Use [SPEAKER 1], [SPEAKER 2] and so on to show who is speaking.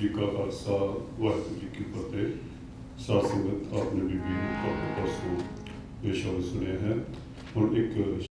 [SPEAKER 1] ਜੀ ਕਾ ਖਾਲਸਾ ਵਾਹਿਗੁਰੂ ਜੀ ਕੀ ਫਤਿਹ ਸਾਧ ਸੰਗਤ ਆਪਨੇ ਬੀਬੀ ਨੂੰ ਤੁਹਾਡੇ ਪਾਸੋਂ ਇਹ ਸੁਣਿਆ ਹੈ ਹੁਣ ਇੱਕ